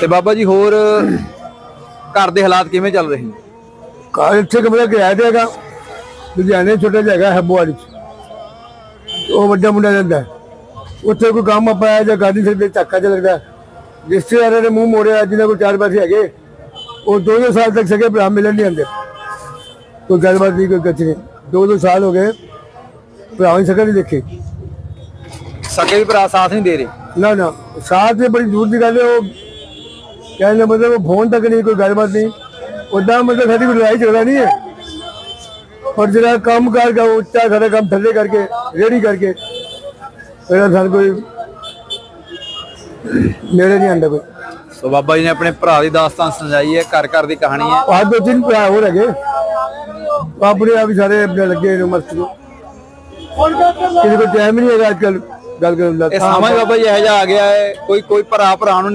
ਤੇ ਬਾਬਾ ਜੀ ਹੋਰ ਘਰ ਦੇ ਹਾਲਾਤ ਕਿਵੇਂ ਚੱਲ ਰਹੇ ਨੇ? ਘਰ ਇੱਥੇ ਕਮਰਾ ਕਿਰਾਇਆ ਤੇ ਹੈਗਾ। ਲੁਧਿਆਣੇ ਛੋਟਾ ਜਿਹਾ ਹੈਗਾ ਹੈਬੋਵਾਲ ਚ। ਉਹ ਵੱਡਾ ਮੁੰਡਾ ਰਹਿੰਦਾ। ਹੈ। ਉੱਥੇ ਕੋਈ ਕੰਮ ਆਪਾਂ ਜਾਂ ਗਾੜੀ ਸਕਦੇ ਧੱਕਾ ਜਿਹਾ ਲੱਗਦਾ। ਰਿਸ਼ਤੇਦਾਰਾਂ ਦੇ ਮੂੰਹ ਮੋੜਿਆ ਜਿਹਨਾਂ ਕੋਲ ਚਾਰ ਪੈਸੇ ਹੈਗੇ ਉਹ ਦੋ ਦੋ ਸਾਲ ਤੱਕ ਸਕੇ ਭਰਾ ਮਿਲਣ ਨਹੀਂ ਆਉਂਦੇ। ਕੋਈ ਗੱਲਬਾਤ ਨਹੀਂ ਕੋਈ ਨਹੀਂ। ਦੋ ਦੋ ਸਾਲ ਹੋ ਗਏ ਭਰਾ ਹੀ ਨਹੀਂ ਦੇਖੇ। ਸਕੇ ਵੀ ਭਰਾ ਸਾਥ ਨਹੀਂ ਦੇ ਰਹੇ। ਨਾ ਨਾ। ਸਾਥ ਦੇ ਬੜੀ ਦੂਰ ਦੀ ਗੱਲ ਹੈ ਉਹ ਕਹਿੰਦੇ ਮਤਲਬ ਉਹ ਫੋਨ ਤੱਕ ਨਹੀਂ ਕੋਈ ਗੱਲਬਾਤ ਨਹੀਂ। ਉਦਾਂ ਮਤਲਬ ਸਾਡੀ ਕੋਈ ਲੜਾਈ ਝਗੜਾ ਨਹੀਂ ਹੈ। ਪਰ ਜਿਹੜਾ ਕੰਮ ਕਰ ਉਹ ਉੱਚਾ ਸਾਡਾ ਕੰਮ ਥੱਲੇ ਕਰਕੇ ਰੇੜੀ ਕਰਕੇ ਇਹਦਾ ਸਾਨੂੰ ਕੋਈ ਨੇੜੇ ਨਹੀਂ ਆਂਦਾ ਕੋਈ। ਸੋ ਬਾਬਾ ਜੀ ਨੇ ਆਪਣੇ ਭਰਾ ਦੀ ਦਾਸਤਾਨ ਸੁਣਾਈ ਹੈ ਘਰ ਘਰ ਦੀ ਕਹਾਣੀ ਹੈ। ਆਹ ਦੋ ਤਿੰਨ ਭਰਾ ਹੋਰ ਹੈਗੇ। ਆਪਣੇ ਆਪ ਹੀ ਸਾਰੇ ਆਪਣੇ ਲੱਗੇ ਨੇ ਮਸਤ। ਨੂੰ ਕਿਸੇ ਕੋਲ ਟਾਈਮ ਨਹੀਂ ਹੈਗਾ ਅੱਜ ਕੱਲ ਗੱਲ ਕਰਨ ਦਾ ਇਹ ਸਮਾਂ ਹੀ। ਬਾਬਾ ਜੀ ਇਹੋ ਜਿਹਾ ਆ ਗਿਆ ਹੈ ਕੋਈ ਕੋਈ ਭਰਾ ਭਰਾ ਨੂੰ ਨਹੀਂ